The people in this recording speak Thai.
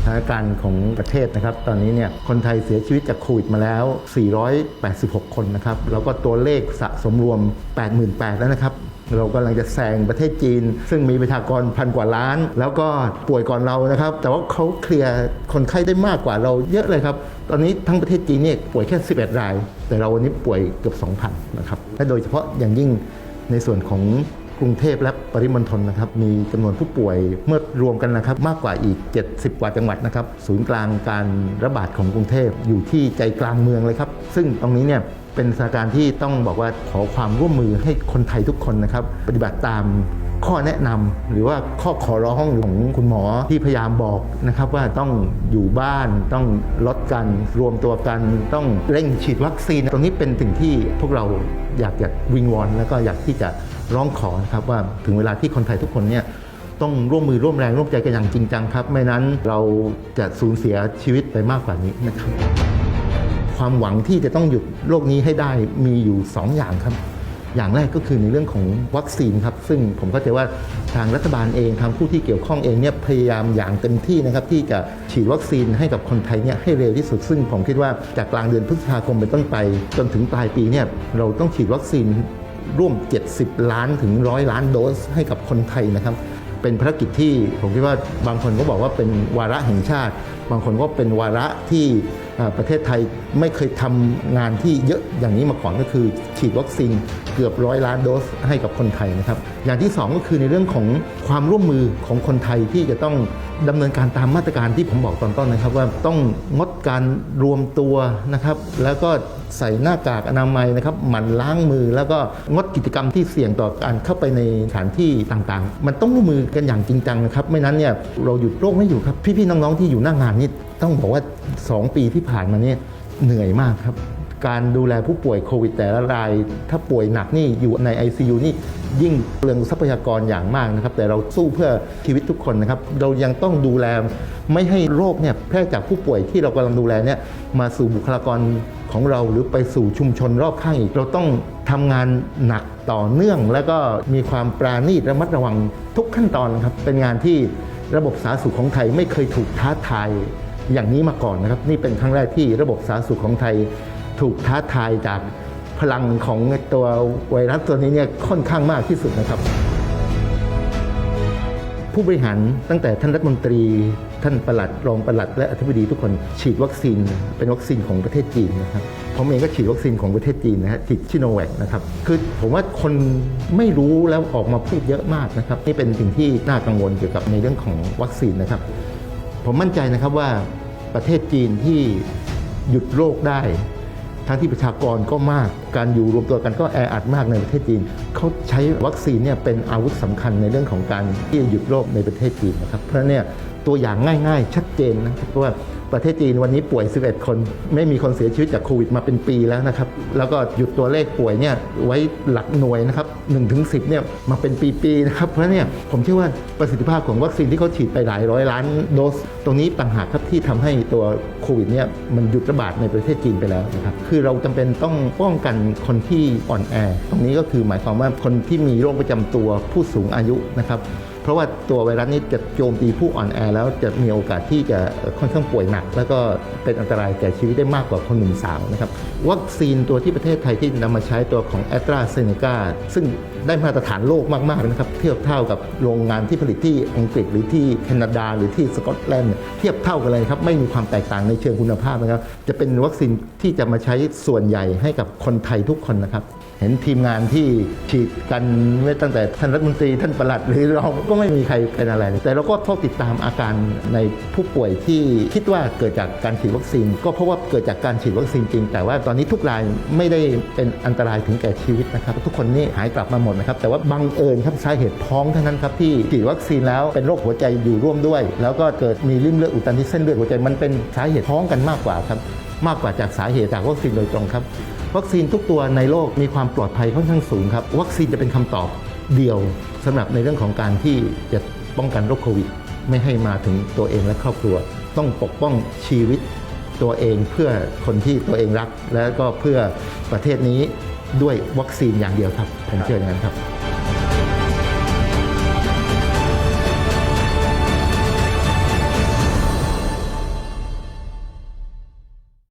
สถานการณ์ของประเทศนะครับ ตอนนี้เนี่ยคนไทยเสียชีวิตจากโควิดมาแล้ว 486 คนนะครับ แล้วก็ตัวเลขสะสมรวม 88,000แล้วนะครับเรากำลังจะแซงประเทศจีน ซึ่งมีประชากรพันกว่าล้าน แล้วก็ป่วยก่อนเรานะครับ แต่ว่าเขาเคลียร์คนไข้ได้มากกว่าเราเยอะเลยครับ ตอนนี้ทั้งประเทศจีนเนี่ยป่วยแค่ 11 ราย แต่เราวันนี้ป่วยเกือบ 2,000 นะครับและโดยเฉพาะอย่างยิ่งในส่วนของ กรุงเทพและปริมณฑลนะครับมีจำนวนผู้ป่วยเมื่อรวมกันนะครับมากกว่าอีก 70 กว่าจังหวัดนะครับศูนย์กลางการระบาดของกรุงเทพอยู่ที่ใจกลางเมืองเลยครับ ซึ่งตรงนี้เนี่ยเป็นสถานการณ์ที่ต้องบอกว่าขอความร่วมมือให้คนไทยทุกคนนะครับ ปฏิบัติตามข้อแนะนำหรือว่าข้อขอร้องของคุณหมอที่พยายามบอกนะครับว่าต้องอยู่บ้านต้องลดกันรวมตัวกัน ต้องเร่งฉีดวัคซีน ตรงนี้เป็นสิ่งที่พวกเราอยากจะวิงวอนแล้วก็อยากที่จะ ร้องขอนะครับว่าถึงเวลาที่คนไทยทุกคนเนี่ยต้องร่วมมือร่วมแรงร่วมใจกันอย่างจริงจังครับ ไม่นั้นเราจะสูญเสียชีวิตไปมากกว่านี้นะครับ ความหวังที่จะต้องหยุดโรคนี้ให้ได้มีอยู่ 2 อย่างครับ อย่างแรกก็คือในเรื่องของวัคซีนครับ ซึ่งผมเข้าใจว่าทางรัฐบาลเองทางผู้ที่เกี่ยวข้องเองเนี่ยพยายามอย่างเต็มที่นะครับที่จะฉีดวัคซีนให้กับคนไทยเนี่ยให้เร็วที่สุด ซึ่งผมคิดว่าจากกลางเดือนพฤษภาคมเป็นต้นไป จนถึงปลายปีเนี่ยเราต้องฉีดวัคซีน ร่วม 70 ล้านถึงร้อยล้านโดสให้กับคนไทยนะครับ เป็นภารกิจที่ผมคิดว่าบางคนก็บอกว่าเป็นวาระแห่งชาติ บางคนก็เป็นวาระที่ประเทศไทยไม่เคยทำงานที่เยอะอย่างนี้มาก่อนก็คือ ฉีดวัคซีนเกือบร้อยล้านโดสให้กับคนไทยนะครับ อย่างที่สองก็คือในเรื่องของความร่วมมือของคนไทยที่จะต้องดำเนินการตามมาตรการที่ผมบอกตอนต้นนะครับ ว่าต้องงดการรวมตัวนะครับ แล้วก็ ใส่หน้ากากอนามัยนะครับหมั่นล้างมือ แล้วก็งดกิจกรรมที่เสี่ยงต่อการเข้าไปในสถานที่ต่างๆ มันต้องร่วมมือกันอย่างจริงจังนะครับไม่นั้นเนี่ยเราหยุดโรคไม่อยู่ครับพี่ๆน้องๆที่อยู่หน้างานนี่ต้องบอกว่า 2 ปีที่ผ่านมาเนี่ยเหนื่อยมากครับ การดูแลผู้ป่วยโควิดแต่ละราย ถ้าป่วยหนักนี่อยู่ใน ICU นี่ยิ่งเปลืองทรัพยากรอย่างมากนะครับ แต่เราสู้เพื่อชีวิตทุกคนนะครับ เรายังต้องดูแลไม่ให้โรคเนี่ยแพร่จากผู้ป่วยที่เรากำลังดูแลเนี่ยมาสู่บุคลากรของเราหรือไปสู่ชุมชนรอบข้างอีก เราต้องทำงานหนักต่อเนื่อง แล้วก็มีความปราณีตระมัดระวังทุกขั้นตอนครับเป็นงานที่ระบบสาธารณสุขของไทยไม่เคยถูกท้าทายอย่างนี้มาก่อนนะครับ นี่เป็นครั้งแรกที่ระบบสาธารณสุขของไทย ถูกท้าทายจากพลังของตัวไวรัสตัวนี้เนี่ยค่อนข้างมากที่สุดนะครับ ผู้บริหารตั้งแต่ท่านรัฐมนตรี ท่านประหลัดรองประหลัดและอธิบดีทุกคนฉีดวัคซีนเป็นวัคซีนของประเทศจีนนะครับผมเองก็ฉีดวัคซีนของประเทศจีนนะฮะฉีดชิโนแวคนะครับคือผมว่าคนไม่รู้แล้วออกมาพูดเยอะมากนะครับนี่เป็นสิ่งที่น่ากังวลเกี่ยวกับในเรื่องของวัคซีนนะครับ ผมมั่นใจนะครับว่าประเทศจีนที่หยุดโรคได้ ทั้งที่ประชากรก็มากการอยู่รวมตัวกันก็แออัดมากในประเทศจีนเขาใช้วัคซีนเนี่ยเป็นอาวุธสำคัญในเรื่องของการที่จะหยุดโรคในประเทศจีนนะครับเพราะเนี่ยตัวอย่างง่าย ๆ ชัดเจนนะครับว่าประเทศจีนวันนี้ป่วย 11 คน ไม่มีคนเสียชีวิตจากโควิดมาเป็นปีแล้วนะครับ แล้วก็หยุดตัวเลขป่วยเนี่ยไว้หลักหน่วยนะครับ1ถึง10เนี่ยมาเป็นปีๆนะครับ เพราะเนี่ยผมเชื่อว่าประสิทธิภาพของวัคซีนที่เขาฉีดไปหลายร้อยล้านโดส ตรงนี้ต่างหากครับที่ทำให้ตัวโควิดเนี่ยมันหยุดระบาดในประเทศจีนไปแล้วนะครับ คือเราจำเป็นต้องป้องกันคนที่อ่อนแอ ตรงนี้ก็คือหมายความว่าคนที่มีโรคประจำตัวผู้สูงอายุนะครับ ราะว่าตัวไวรัสนี้จะโจมตีผู้อ่อนแอแล้วจะมีโอกาสที่จะค่อนข้างป่วยหนัก แล้วก็เป็นอันตรายแก่ชีวิตได้มากกว่าคนหนุ่มสาวนะครับวัคซีนตัวที่ประเทศไทยที่นำมาใช้ตัวของแอตราเซเนกาซึ่งได้มาตรฐานโลกมากๆนะครับเทียบเท่ากับโรงงานที่ผลิตที่อังกฤษหรือที่แคนาดา หรือที่สกอตแลนด์เนี่ยเทียบเท่ากันเลยครับไม่มีความแตกต่างในเชิงคุณภาพนะครับจะเป็นวัคซีนที่จะมาใช้ส่วนใหญ่ให้กับคนไทยทุกคนนะครับ เห็นทีมงานที่ฉีดกันไม่ตั้งแต่ท่านรัฐมนตรีท่านประหลัดหรือเราก็ไม่มีใครเป็นอะไร แต่เราก็เฝ้าติดตามอาการในผู้ป่วยที่คิดว่าเกิดจากการฉีดวัคซีน ก็เพราะว่าเกิดจากการฉีดวัคซีนจริง แต่ว่าตอนนี้ทุกรายไม่ได้เป็นอันตรายถึงแก่ชีวิตนะครับ ทุกคนนี่หายกลับมาหมดนะครับ แต่ว่าบังเอิญครับสาเหตุท้องเท่านั้นครับที่ฉีดวัคซีนแล้วเป็นโรคหัวใจอยู่ร่วมด้วย แล้วก็เกิดมีริ่มเลือดอุดตันที่เส้นเลือดหัวใจมันเป็นสาเหตุท้องกันมากกว่าครับมากกว่าจากสาเหตุจากวัคซีนโดยตรงครับ วัคซีนทุกตัวในโลกมีความปลอดภัยค่อนข้างสูงครับ วัคซีนจะเป็นคำตอบเดียวสำหรับในเรื่องของการที่จะป้องกันโรคโควิด ไม่ให้มาถึงตัวเองและครอบครัว ต้องปกป้องชีวิตตัวเองเพื่อคนที่ตัวเองรัก และก็เพื่อประเทศนี้ด้วยวัคซีนอย่างเดียวครับผมเชื่ออย่างนั้นครับ